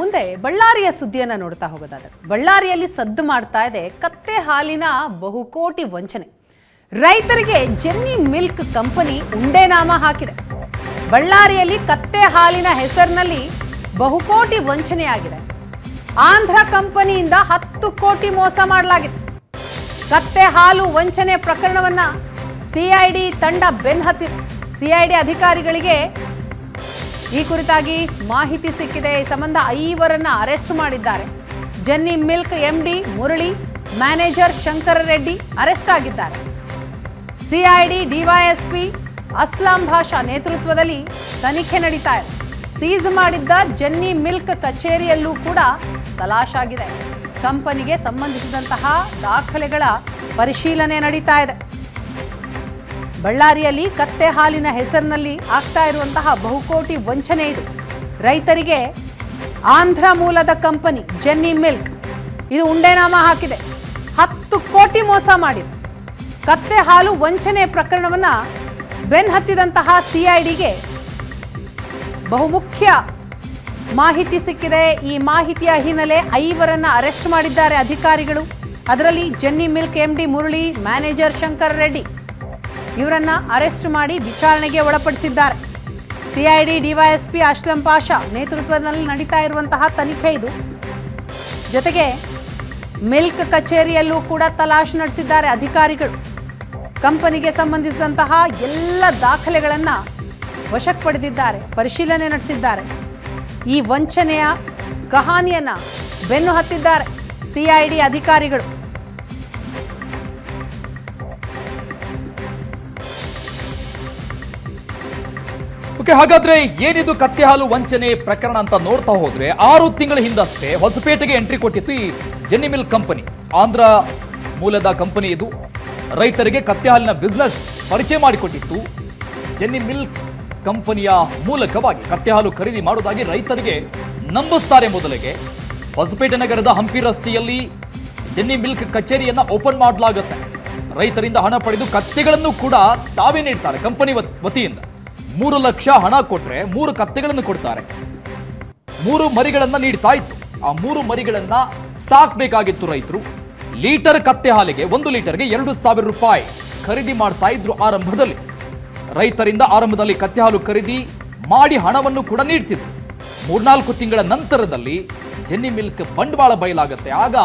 ಮುಂದೆ ಬಳ್ಳಾರಿಯ ಸುದ್ದಿಯನ್ನು ನೋಡ್ತಾ ಹೋಗೋದಾದ್ರೆ, ಬಳ್ಳಾರಿಯಲ್ಲಿ ಸದ್ದು ಮಾಡ್ತಾ ಇದೆ ಕತ್ತೆ ಹಾಲಿನ ಬಹುಕೋಟಿ ವಂಚನೆ. ರೈತರಿಗೆ ಜೆನ್ನಿ ಮಿಲ್ಕ್ ಕಂಪನಿ ಉಂಡೆನಾಮ ಹಾಕಿದೆ. ಬಳ್ಳಾರಿಯಲ್ಲಿ ಕತ್ತೆ ಹಾಲಿನ ಹೆಸರಿನಲ್ಲಿ ಬಹುಕೋಟಿ ವಂಚನೆಯಾಗಿದೆ ಆಂಧ್ರ ಕಂಪನಿಯಿಂದ ಹತ್ತು ಕೋಟಿ ಮೋಸ ಮಾಡಲಾಗಿದೆ. ಕತ್ತೆ ಹಾಲು ವಂಚನೆ ಪ್ರಕರಣವನ್ನ ಸಿಐಡಿ ತಂಡ ಬೆನ್ನಹತ್ತಿದೆ ಸಿಐಡಿ ಅಧಿಕಾರಿಗಳಿಗೆ ಈ ಕುರಿತಾಗಿ ಮಾಹಿತಿ ಸಿಕ್ಕಿದೆ. ಈ ಸಂಬಂಧ ಐವರನ್ನ ಅರೆಸ್ಟ್ ಮಾಡಿದ್ದಾರೆ. Jenny milk MD Murali, manager Shankara Reddy arrest ಆಗಿದ್ದಾರೆ. ಸಿಐಡಿ ಡಿವೈಎಸ್ಪಿ ಅಸ್ಲಾಂ ಭಾಷಾ ನೇತೃತ್ವದಲ್ಲಿ ತನಿಖೆ ನಡೀತಾ ಇದೆ. ಸೀಸ್ ಮಾಡಿದ್ದ ಜೆನ್ನಿ ಮಿಲ್ಕ್ ಕಚೇರಿಯಲ್ಲೂ ಕೂಡ ತಲಾಶಾಗಿದೆ. ಕಂಪನಿಗೆ ಸಂಬಂಧಿಸಿದಂತಹ ದಾಖಲೆಗಳ ಪರಿಶೀಲನೆ ನಡೀತಾ ಇದೆ. ಬಳ್ಳಾರಿಯಲ್ಲಿ ಕತ್ತೆ ಹಾಲಿನ ಹೆಸರಿನಲ್ಲಿ ಆಗ್ತಾ ಇರುವಂತಹ ಬಹುಕೋಟಿ ವಂಚನೆ ಇದು. ರೈತರಿಗೆ ಆಂಧ್ರ ಮೂಲದ ಕಂಪನಿ ಜೆನ್ನಿ ಮಿಲ್ಕ್ ಇದು ಉಂಡೆನಾಮ ಹಾಕಿದೆ. ಹತ್ತು ಕೋಟಿ ಮೋಸ ಮಾಡಿದೆ. ಕತ್ತೆ ಹಾಲು ವಂಚನೆ ಪ್ರಕರಣವನ್ನು ಬೆನ್ ಹತ್ತಿದಂತಹ ಸಿಐಡಿಗೆ ಬಹುಮುಖ್ಯ ಮಾಹಿತಿ ಸಿಕ್ಕಿದೆ. ಈ ಮಾಹಿತಿಯ ಹಿನ್ನೆಲೆ ಐವರನ್ನು ಅರೆಸ್ಟ್ ಮಾಡಿದ್ದಾರೆ ಅಧಿಕಾರಿಗಳು. ಅದರಲ್ಲಿ Jenny milk MD Murali, manager Shankar Reddy. ಇವರನ್ನ ಅರೆಸ್ಟ್ ಮಾಡಿ ವಿಚಾರಣೆಗೆ ಒಳಪಡಿಸಿದ್ದಾರೆ. ಸಿಐಡಿ ಡಿವೈಎಸ್ಪಿ ಅಶ್ಲಂ ಪಾಷಾ ನೇತೃತ್ವದಲ್ಲಿ ನಡೀತಾ ಇರುವಂತಹ ತನಿಖೆ ಇದು. ಜೊತೆಗೆ ಮಿಲ್ಕ್ ಕಚೇರಿಯಲ್ಲೂ ಕೂಡ ತಲಾಶ್ ನಡೆಸಿದ್ದಾರೆ ಅಧಿಕಾರಿಗಳು. ಕಂಪನಿಗೆ ಸಂಬಂಧಿಸಿದಂತಹ ಎಲ್ಲ ದಾಖಲೆಗಳನ್ನು ವಶಕ್ಕೆ ಪಡೆದಿದ್ದಾರೆ, ಪರಿಶೀಲನೆ ನಡೆಸಿದ್ದಾರೆ. ಈ ವಂಚನೆಯ ಕಹಾನಿಯನ್ನು ಬೆನ್ನು ಹತ್ತಿದ್ದಾರೆ ಸಿಐಡಿ ಅಧಿಕಾರಿಗಳು. ಓಕೆ, ಹಾಗಾದ್ರೆ ಏನಿದು ಕತ್ತೆ ಹಾಲು ವಂಚನೆ ಪ್ರಕರಣ ಅಂತ ನೋಡ್ತಾ ಹೋದ್ರೆ ಆರು ತಿಂಗಳ ಹಿಂದಷ್ಟೇ ಹೊಸಪೇಟೆಗೆ ಎಂಟ್ರಿ ಕೊಟ್ಟಿತ್ತು ಈ ಜೆನ್ನಿ ಮಿಲ್ ಕಂಪನಿ ಆಂಧ್ರ ಮೂಲದ ಕಂಪನಿ ಇದು. ರೈತರಿಗೆ ಕತ್ತೆ ಹಾಲಿನ ಬಿಸ್ನೆಸ್ ಪರಿಚಯ ಮಾಡಿಕೊಟ್ಟಿತ್ತು. ಜೆನ್ನಿ ಮಿಲ್ಕ್ ಕಂಪನಿಯ ಮೂಲಕವಾಗಿ ಕತ್ತೆ ಹಾಲು ಖರೀದಿ ಮಾಡುವುದಾಗಿ ರೈತರಿಗೆ ನಂಬಿಸ್ತಾರೆ ಮೊದಲಿಗೆ. ಹೊಸಪೇಟೆ ನಗರದ ಹಂಪಿ ರಸ್ತೆಯಲ್ಲಿ ಜೆನ್ನಿ ಮಿಲ್ಕ್ ಕಚೇರಿಯನ್ನ ಓಪನ್ ಮಾಡಲಾಗುತ್ತೆ. ರೈತರಿಂದ ಹಣ ಪಡೆದು ಕತ್ತೆಗಳನ್ನು ಕೂಡ ತಾವೇ ನೀಡ್ತಾರೆ ಕಂಪನಿ ವತಿಯಿಂದ. ಮೂರು ಲಕ್ಷ ಹಣ ಕೊಟ್ರೆ ಮೂರು ಕತ್ತೆಗಳನ್ನು ಕೊಡ್ತಾರೆ. ಮೂರು ಮರಿಗಳನ್ನ ನೀಡ್ತಾ ಇತ್ತು. ಆ ಮೂರು ಮರಿಗಳನ್ನ ಸಾಕ್ಬೇಕಾಗಿತ್ತು ರೈತರು. ಲೀಟರ್ ಕತ್ತೆ ಹಾಲಿಗೆ ಒಂದು ಲೀಟರ್ಗೆ ಎರಡು ಸಾವಿರ ರೂಪಾಯಿ ಖರೀದಿ ಮಾಡ್ತಾ ಇದ್ರು ಆರಂಭದಲ್ಲಿ. ರೈತರಿಂದ ಆರಂಭದಲ್ಲಿ ಕತ್ತೆ ಹಾಲು ಖರೀದಿ ಮಾಡಿ ಹಣವನ್ನು ಕೂಡ ನೀಡ್ತಿದ್ರು. ಮೂರ್ನಾಲ್ಕು ತಿಂಗಳ ನಂತರದಲ್ಲಿ ಜೆನ್ನಿ ಮಿಲ್ಕ್ ಬಂಡವಾಳ ಬಯಲಾಗುತ್ತೆ. ಆಗ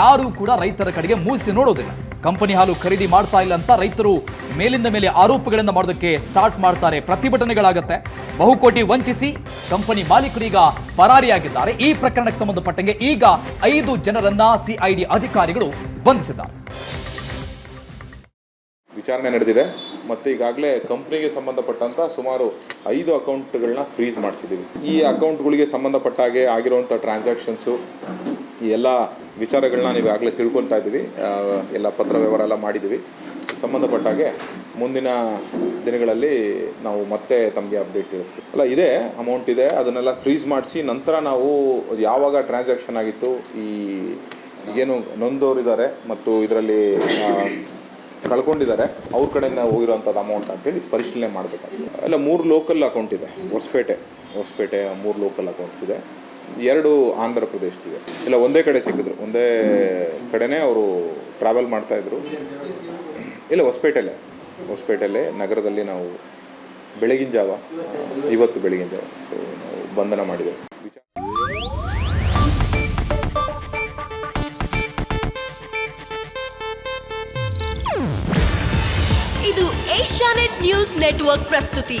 ಯಾರೂ ಕೂಡ ರೈತರ ಕಡೆಗೆ ಮೂಸಿ ನೋಡೋದಿಲ್ಲ. ಕಂಪನಿ ಹಾಲು ಖರೀದಿ ಮಾಡ್ತಾ ಇಲ್ಲ ಅಂತ ರೈತರು ಮೇಲಿಂದ ಮೇಲೆ ಆರೋಪಗಳನ್ನು ಮಾಡೋದಕ್ಕೆ ಸ್ಟಾರ್ಟ್ ಮಾಡ್ತಾರೆ. ಪ್ರತಿಭಟನೆಗಳಾಗತ್ತೆ. ಬಹುಕೋಟಿ ವಂಚಿಸಿ ಕಂಪನಿ ಮಾಲೀಕರೀಗ ಪರಾರಿಯಾಗಿದ್ದಾರೆ. ಈ ಪ್ರಕರಣಕ್ಕೆ ಸಂಬಂಧಪಟ್ಟಂಗೆ ಈಗ ಐದು ಜನರನ್ನ ಸಿಐಡಿ ಅಧಿಕಾರಿಗಳು ಬಂಧಿಸಿದ್ದಾರೆ. ವಿಚಾರಣೆ ನಡೆದಿದೆ. ಮತ್ತು ಈಗಾಗಲೇ ಕಂಪ್ನಿಗೆ ಸಂಬಂಧಪಟ್ಟಂಥ ಸುಮಾರು ಐದು ಅಕೌಂಟ್ಗಳನ್ನ ಫ್ರೀಸ್ ಮಾಡಿಸಿದ್ದೀವಿ. ಈ ಅಕೌಂಟ್ಗಳಿಗೆ ಸಂಬಂಧಪಟ್ಟ ಹಾಗೆ ಆಗಿರುವಂಥ ಟ್ರಾನ್ಸಾಕ್ಷನ್ಸು ಈ ಎಲ್ಲ ವಿಚಾರಗಳನ್ನ ನೀವು ಆಗಲೇ ತಿಳ್ಕೊತಾ ಇದ್ದೀವಿ. ಎಲ್ಲ ಪತ್ರ ವ್ಯವಹಾರ ಎಲ್ಲ ಮಾಡಿದ್ದೀವಿ. ಸಂಬಂಧಪಟ್ಟ ಹಾಗೆ ಮುಂದಿನ ದಿನಗಳಲ್ಲಿ ನಾವು ಮತ್ತೆ ತಮಗೆ ಅಪ್ಡೇಟ್ ತಿಳಿಸ್ತೀವಿ. ಅಲ್ಲ, ಇದೆ ಅಮೌಂಟ್ ಇದೆ. ಅದನ್ನೆಲ್ಲ ಫ್ರೀಸ್ ಮಾಡಿಸಿ ನಂತರ ನಾವು ಯಾವಾಗ ಟ್ರಾನ್ಸಾಕ್ಷನ್ ಆಗಿತ್ತು, ಈ ಏನು ನೊಂದವರಿದ್ದಾರೆ ಮತ್ತು ಇದರಲ್ಲಿ ಕಳ್ಕೊಂಡಿದ್ದಾರೆ, ಅವ್ರ ಕಡೆಯಿಂದ ಹೋಗಿರೋಂಥದ್ದು ಅಮೌಂಟ್ ಅಂತೇಳಿ ಪರಿಶೀಲನೆ ಮಾಡಬೇಕಾಗ್ತದೆ. ಅಲ್ಲ, ಮೂರು ಲೋಕಲ್ ಅಕೌಂಟ್ ಇದೆ. ಹೊಸಪೇಟೆ ಹೊಸಪೇಟೆ ಮೂರು ಲೋಕಲ್ ಅಕೌಂಟ್ಸ್ ಇದೆ. ಎರಡು ಆಂಧ್ರ ಪ್ರದೇಶದಿವೆ ಇಲ್ಲ, ಒಂದೇ ಕಡೆ ಸಿಕ್ಕಿದ್ರು. ಒಂದೇ ಕಡೆನೇ ಅವರು ಟ್ರಾವೆಲ್ ಮಾಡ್ತಾಯಿದ್ರು ಇಲ್ಲ ಹೊಸಪೇಟೆಲೆ ಹೊಸಪೇಟೆಲೆ ನಗರದಲ್ಲಿ ನಾವು ಬೆಳಗಿನ ಜಾವ, ಇವತ್ತು ಬೆಳಗಿನ ಜಾವ. ಸೊ ನಾವು ಬಂಧನ ಮಾಡಿದ್ದೇವೆ. ಇದು ಏಷ್ಯಾನೆಟ್ ನ್ಯೂಸ್ ನೆಟ್ವರ್ಕ್ ಪ್ರಸ್ತುತಿ.